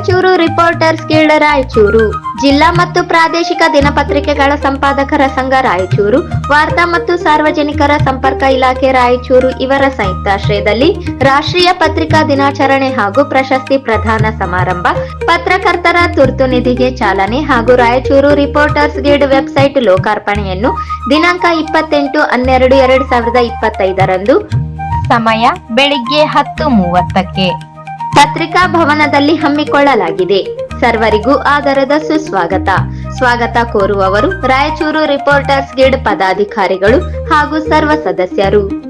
Raichur reporters guild Raichur. ಜಿಲ್ಲಾ ಮತ್ತು ಪ್ರಾದೇಶಿಕ ದಿನಪತ್ರಿಕೆಗಳ ಸಂಪಾದಕರ ಸಂಘ ರಾಯಚೂರು. ವಾರ್ತಾ ಮತ್ತು ಸಾರ್ವಜನಿಕರ ಸಂಪರ್ಕ ಇಲಾಖೆ ರಾಯಚೂರು ಇವರ ಸಂಯುಕ್ತಾಶ್ರಯದಲ್ಲಿ ರಾಷ್ಟ್ರೀಯ ಪತ್ರಿಕಾ ದಿನಾಚರಣೆ ಹಾಗೂ ಪ್ರಶಸ್ತಿ ಪ್ರದಾನ ಸಮಾರಂಭ, ಪತ್ರಕರ್ತರ ತುರ್ತು ನಿಧಿಗೆ ಚಾಲನೆ ಹಾಗೂ ರಾಯಚೂರು ರಿಪೋರ್ಟರ್ಸ್ ಗಿಲ್ಡ್ ವೆಬ್ಸೈಟ್ ಲೋಕಾರ್ಪಣೆಯನ್ನು ದಿನಾಂಕ ಇಪ್ಪತ್ತೆಂಟು ಹನ್ನೆರಡು ಎರಡ್ ಸಾವಿರದ ಇಪ್ಪತ್ತೈದರಂದು ಸಮಯ, ಬೆಳಿಗ್ಗೆ ಹತ್ತು ಮೂವತ್ತಕ್ಕೆ. ಪತ್ರಿಕಾ ಭವನದಲ್ಲಿ ಹಮ್ಮಿಕೊಳ್ಳಲಾಗಿದೆ. ಸರ್ವರಿಗೂ ಆದರದ ಸುಸ್ವಾಗತ. ಸ್ವಾಗತ ಕೋರುವವರು ರಾಯಚೂರು ರಿಪೋರ್ಟರ್ಸ್ ಗಿಲ್ಡ್ ಪದಾಧಿಕಾರಿಗಳು ಹಾಗೂ ಸರ್ವ ಸದಸ್ಯರು.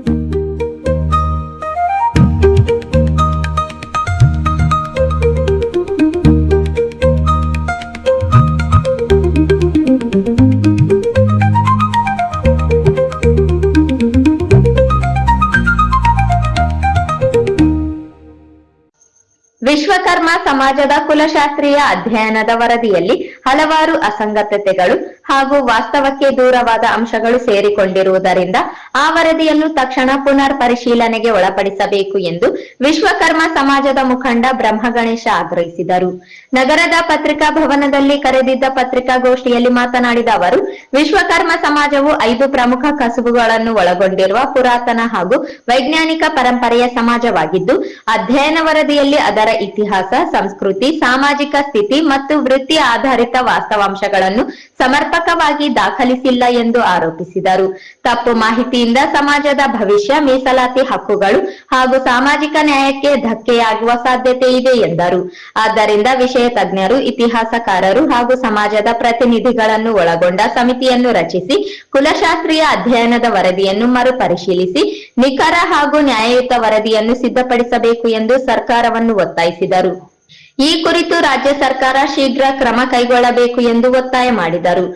ಸಮಾಜದ ಕುಲಶಾಸ್ತ್ರೀಯ ಅಧ್ಯಯನದ ವರದಿಯಲ್ಲಿ ಹಲವಾರು ಅಸಂಗತತೆಗಳು ಹಾಗೂ ವಾಸ್ತವಕ್ಕೆ ದೂರವಾದ ಅಂಶಗಳು ಸೇರಿಕೊಂಡಿರುವುದರಿಂದ ಆ ವರದಿಯನ್ನು ತಕ್ಷಣ ಪುನರ್ ಪರಿಶೀಲನೆಗೆ ಒಳಪಡಿಸಬೇಕು ಎಂದು ವಿಶ್ವಕರ್ಮ ಸಮಾಜದ ಮುಖಂಡ ಬ್ರಹ್ಮಗಣೇಶ ಆಗ್ರಹಿಸಿದರು. ನಗರದ ಪತ್ರಿಕಾ ಭವನದಲ್ಲಿ ಕರೆದಿದ್ದ ಪತ್ರಿಕಾಗೋಷ್ಠಿಯಲ್ಲಿ ಮಾತನಾಡಿದ ಅವರು, ವಿಶ್ವಕರ್ಮ ಸಮಾಜವು ಐದು ಪ್ರಮುಖ ಕಸುಬುಗಳನ್ನು ಒಳಗೊಂಡಿರುವ ಪುರಾತನ ಹಾಗೂ ವೈಜ್ಞಾನಿಕ ಪರಂಪರೆಯ ಸಮಾಜವಾಗಿದ್ದು, ಅಧ್ಯಯನ ವರದಿಯಲ್ಲಿ ಅದರ ಇತಿಹಾಸ, ಸಂಸ್ಕೃತಿ ಸಾಮಾಜಿಕ ಸ್ಥಿತಿ ಮತ್ತು ವೃತ್ತಿ ಆಧಾರಿತ ವಾಸ್ತವಾಂಶಗಳನ್ನು ಸಮರ್ಪಕವಾಗಿ ದಾಖಲಿಸಿಲ್ಲ ಎಂದು ಆರೋಪಿಸಿದರು. ತಪ್ಪು ಮಾಹಿತಿಯಿಂದ ಸಮಾಜದ ಭವಿಷ್ಯ, ಮೀಸಲಾತಿ ಹಕ್ಕುಗಳು ಹಾಗೂ ಸಾಮಾಜಿಕ ನ್ಯಾಯಕ್ಕೆ ಧಕ್ಕೆಯಾಗುವ ಸಾಧ್ಯತೆ ಇದೆ ಎಂದರು. ಆದ್ದರಿಂದ ವಿಷಯ ತಜ್ಞರು, ಇತಿಹಾಸಕಾರರು ಹಾಗೂ ಸಮಾಜದ ಪ್ರತಿನಿಧಿಗಳನ್ನು ಒಳಗೊಂಡ ಸಮಿತಿಯನ್ನು ರಚಿಸಿ, ಕುಲಶಾಸ್ತ್ರೀಯ ಅಧ್ಯಯನದ ವರದಿಯನ್ನು ಮರುಪರಿಶೀಲಿಸಿ, ನಿಖರ ಹಾಗೂ ನ್ಯಾಯಯುತ ವರದಿಯನ್ನು ಸಿದ್ಧಪಡಿಸಬೇಕು ಎಂದು ಸರ್ಕಾರವನ್ನು ಒತ್ತಾಯಿಸಿದರು. ಈ ಕುರಿತು ರಾಜ್ಯ ಸರ್ಕಾರ ಶೀಘ್ರ ಕ್ರಮ ಕೈಗೊಳ್ಳಬೇಕು ಎಂದು ಒತ್ತಾಯ ಮಾಡಿದರು.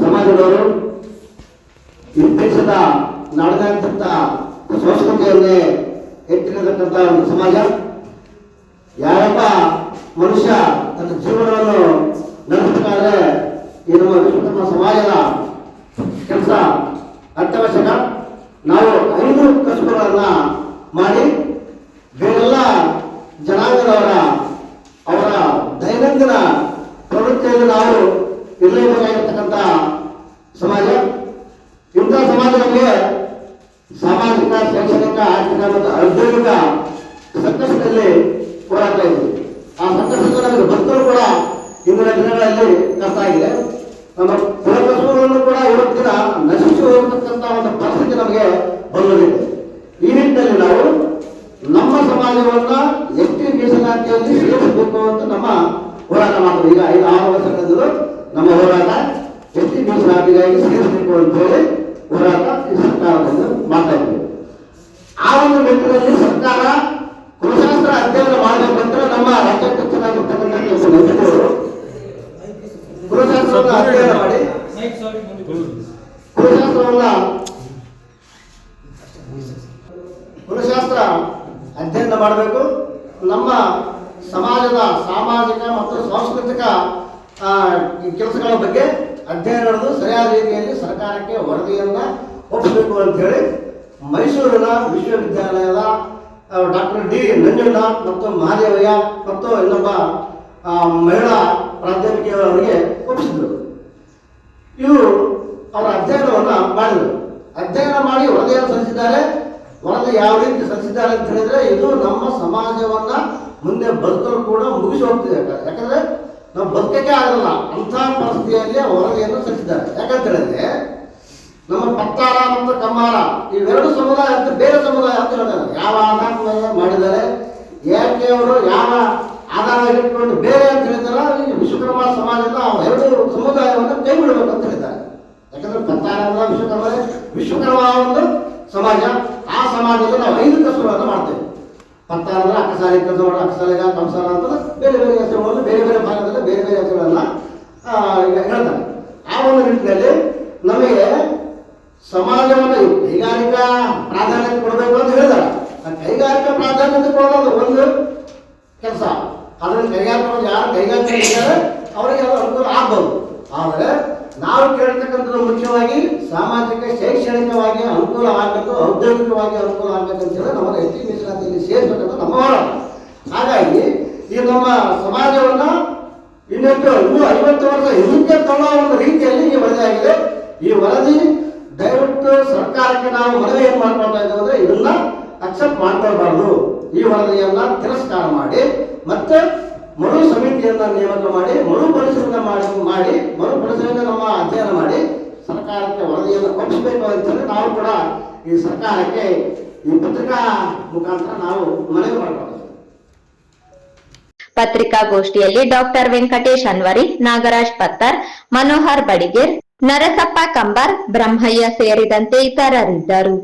ಸಮಾಜದವರು ದೇಶದ ನಡೆದಂತ ಸಂಸ್ಕೃತಿಯನ್ನೇ ಎತ್ತಿರತಕ್ಕಂಥ ಒಂದು ಸಮಾಜ. ಯಾರೊಬ್ಬ ಮನುಷ್ಯ ತನ್ನ ಜೀವನವನ್ನು ನಡೆಸಬೇಕಾದ್ರೆ ಈ ನಮ್ಮ ವಿಶ್ವಕರ್ಮ ಸಮಾಜದ ಕೆಲಸ ಅತ್ಯವಶ್ಯಕ. ನಾವು ಐದು ಕಸುಬುಗಳನ್ನ ಮಾಡಿ ಇಂಥ ಸಮಾಜ ನಮಗೆ ಸಾಮಾಜಿಕ, ಶೈಕ್ಷಣಿಕ, ಆರ್ಥಿಕ ಮತ್ತು ಔದ್ಯೋಗಿಕ ಸಂಕಷ್ಟದಲ್ಲಿ ಹೋರಾಟ ಇದೆ ಆ ಸಂಕಷ್ಟದಲ್ಲಿ ನಮಗೆ ಭಕ್ತರು ಕೂಡ ಇಂದಿನ ದಿನಗಳಲ್ಲಿ ಕಷ್ಟ ಆಗಿದೆ. ನಮ್ಮ ಕುಲಕಸುಗಳನ್ನು ಕೂಡ ಇವತ್ತಿನ ನಶಿಸಿ ಹೋಗತಕ್ಕಂಥ ಒಂದು ಪರಿಸ್ಥಿತಿ ನಮಗೆ ಬಂದಿದೆ ಈ ನಿಟ್ಟಿನಲ್ಲಿ ನಾವು ನಮ್ಮ ಸಮಾಜವನ್ನ ಎಸ್ ಟಿ ಮೀಸಲಾತಿಯಲ್ಲಿ ಸೇರಿಸಬೇಕು ಅಂತ ನಮ್ಮ ಹೋರಾಟ ಮಾಡ್ತೀವಿ. ಈಗ ಐದು, ಆರು ವರ್ಷಗಳಿಂದಲೂ ನಮ್ಮ ಹೋರಾಟ ಎಸ್ ಟಿ ಮೀಸಲಾತಿಗಾಗಿ ಸೇರಿಸಬೇಕು ಅಂತ ಹೇಳಿ ಹೋರಾಟ ಈ ಸರ್ಕಾರವನ್ನು ಮಾಡ್ತಾ ಆ ಒಂದು ನಿಟ್ಟಿನಲ್ಲಿ ಸರ್ಕಾರ ಕುಲಶಾಸ್ತ್ರ ಅಧ್ಯಯನ ಮಾಡಬೇಕಂದ್ರೆ ನಮ್ಮ ರಾಜ್ಯಾಧ್ಯಕ್ಷರಾಗಿರ್ತಕ್ಕಂಥ ನೈತಿಕರು ಕುಲಶಾಸ್ತ್ರವನ್ನು ಅಧ್ಯಯನ ಮಾಡಿ, ಕುಲಶಾಸ್ತ್ರವನ್ನ ಕುಲಶಾಸ್ತ್ರ ಅಧ್ಯಯನ ಮಾಡಬೇಕು. ನಮ್ಮ ಸಮಾಜದ ಸಾಮಾಜಿಕ ಮತ್ತು ಸಾಂಸ್ಕೃತಿಕ ಕೆಲಸಗಳ ಬಗ್ಗೆ ಅಧ್ಯಯನ ನಡೆದು ಸರಿಯಾದ ರೀತಿಯಲ್ಲಿ ಸರ್ಕಾರಕ್ಕೆ ವರದಿಯನ್ನ ಒಪ್ಪಬೇಕು ಅಂತ ಹೇಳಿ ಮೈಸೂರಿನ ವಿಶ್ವವಿದ್ಯಾಲಯದ ಡಾಕ್ಟರ್ ಡಿ ನಂಜುನಾಥ್ ಮತ್ತು ಮಹಾದೇವಯ್ಯ ಮತ್ತು ಇನ್ನೊಬ್ಬ ಮಹಿಳಾ ಪ್ರಾಧ್ಯಾಪಿಕೆಯವರಿಗೆ ಒಪ್ಪಿಸಿದರು ಇವರು ಅವರ ಅಧ್ಯಯನವನ್ನು ಮಾಡಿದರು. ಅಧ್ಯಯನ ಮಾಡಿ ವರದಿಯನ್ನು ಸಲ್ಲಿಸಿದ್ದಾರೆ. ವರದಿ ಯಾವ ರೀತಿ ಸಲ್ಲಿಸಿದ್ದಾರೆ ಅಂತ ಹೇಳಿದ್ರೆ ಇದು ನಮ್ಮ ಸಮಾಜವನ್ನ ಮುಂದೆ ಬದುಕಲು ಕೂಡ ಮುಗಿಸಿ ಹೋಗ್ತಿದೆ. ಯಾಕ- ಯಾಕಂದ್ರೆ ನಾವು ಬದುಕಕ್ಕೆ ಆಗಲ್ಲ. ಅಂಥ ಪರಿಸ್ಥಿತಿಯಲ್ಲಿ ಹೊರಗೆಯನ್ನು ಸಲ್ಲಿಸಿದ್ದಾರೆ ಯಾಕಂತ ಹೇಳಿದ್ರೆ, ನಮ್ಮ ಪತ್ತಾರ ಮತ್ತು ಕಮ್ಮಾರ, ಇವೆರಡು ಸಮುದಾಯ ಅಂತ ಬೇರೆ ಸಮುದಾಯ ಅಂತ ಹೇಳಿದ್ದಾರೆ ಯಾವ ಆಧಾರದ ಮೇಲೆ ಮಾಡಿದ್ದಾರೆ ಯಾಕೆ ಅವರು ಯಾವ ಆಧಾರ ಇಟ್ಕೊಂಡು ಬೇರೆ ಅಂತ ಹೇಳಿದಾರ ಈ ವಿಶ್ವಕರ್ಮ ಸಮಾಜದ ಎರಡು ಸಮುದಾಯವನ್ನು ಕೈ ಬಿಡಬೇಕು ಅಂತ ಹೇಳಿದ್ದಾರೆ. ಯಾಕಂದ್ರೆ ಪತ್ತಾರ ವಿಶ್ವಕರ್ಮ ವಿಶ್ವಕರ್ಮ ಒಂದು ಸಮಾಜ. ಆ ಸಮಾಜದಲ್ಲಿ ನಾವು ಐದು ಕಸುಗಳನ್ನು ಮಾಡ್ತೇವೆ. ಪತ್ತಾರ ಅಂದ್ರೆ ಅಕ್ಕಸಾಲಿ ಕೆಲಸ ಮಾಡೋ ಅಕ್ಕಸಾಲಿಗ ಕಂಸಾಲ ಅಂತ ಬೇರೆ ಬೇರೆ ಹೆಸರುಗಳನ್ನು ಬೇರೆ ಬೇರೆ ಭಾಗದಲ್ಲಿ ಬೇರೆ ಬೇರೆ ಹೆಸರುಗಳನ್ನ ಹೇಳ್ತಾರೆ. ಆ ಒಂದು ನಿಟ್ಟಿನಲ್ಲಿ ನಮಗೆ ಸಮಾಜವನ್ನು ಕೈಗಾರಿಕಾ ಪ್ರಾಧಾನ್ಯತೆ ಕೊಡಬೇಕು ಅಂತ ಹೇಳಿದಾರೆ ಆ ಕೈಗಾರಿಕಾ ಪ್ರಾಧಾನ್ಯತೆ ಕೊಡೋದು ಒಂದು ಕೆಲಸ. ಅದನ್ನು ಕೈಗಾರಿಕೆ ಯಾರು ಕೈಗಾರಿಕೆ ಅವರಿಗೆ ಅನುಕೂಲ ಆಗ್ಬೋದು. ಆದರೆ ನಾವು ಕೇಳ್ತಕ್ಕಂಥದ್ದು ಮುಖ್ಯವಾಗಿ ಸಾಮಾಜಿಕ, ಶೈಕ್ಷಣಿಕವಾಗಿ ಅನುಕೂಲ ಆಗಬೇಕು, ಔದ್ಯೋಗಿಕವಾಗಿ ಅನುಕೂಲ ಆಗಬೇಕು ಅಂತ ಹೇಳಿ ನಮ್ಮ ಎತ್ತಿ ಮೀಸಲಾತಿಯಲ್ಲಿ ಸೇರಿಸಬೇಕಂತ ನಮ್ಮ ಹೋರಾಟ. ಹಾಗಾಗಿ ಈ ನಮ್ಮ ಸಮಾಜವನ್ನ ಇನ್ನೆಷ್ಟು ಇನ್ನೂ ಐವತ್ತು ವರ್ಷ ಹಿಂದಕ್ಕೆ ತಗೊಳ್ಳೋ ಒಂದು ರೀತಿಯಲ್ಲಿ ಈ ವರದಿ ಆಗಿದೆ. ಈ ವರದಿ ದಯವಿಟ್ಟು ಸರ್ಕಾರಕ್ಕೆ ನಾವು ಮನವಿ ಏನು ಮಾಡ್ಕೊಳ್ತಾ ಇದ್ದೇವೆ ಅಂದ್ರೆ ಇದನ್ನ ಅಕ್ಸೆಪ್ಟ್ ಮಾಡ್ಕೊಳ್ಬಾರ್ದು. ಈ ವರದಿಯನ್ನ ತಿರಸ್ಕಾರ ಮಾಡಿ ಮತ್ತೆ ಮರು ಸಮಿತಿಯನ್ನ ನೇಮಕ ಮಾಡಿ, ಮರು ಪರಿಶೀಲನೆ ಮಾಡಿ ಮಾಡಿ, ಮರು ಪರಿಶೀಲನೆ ನಮ್ಮ ಅಧ್ಯಯನ ಮಾಡಿ ಸರ್ಕಾರಕ್ಕೆ ವರದಿಯನ್ನು ಒಪ್ಪಿಸಬೇಕು ಅಂತಂದ್ರೆ ನಾವು ಕೂಡ ಈ ಸರ್ಕಾರಕ್ಕೆ ಈ ಪತ್ರಿಕಾ ಮುಖಾಂತರ ನಾವು ಮನವಿ ಮಾಡ್ಕೊಳ್ತೀವಿ. ಪತ್ರಿಕಾಗೋಷ್ಠಿಯಲ್ಲಿ ಡಾಕ್ಟರ್ ವೆಂಕಟೇಶ್ ಅನ್ವರಿ, ನಾಗರಾಜ್ ಪತ್ತರ್, ಮನೋಹರ್ ಬಡಿಗೇರ್, ನರಸಪ್ಪ ಕಂಬಾರ್, ಬ್ರಹ್ಮಯ್ಯ ಸೇರಿದಂತೆ ಇತರರಿದ್ದರು.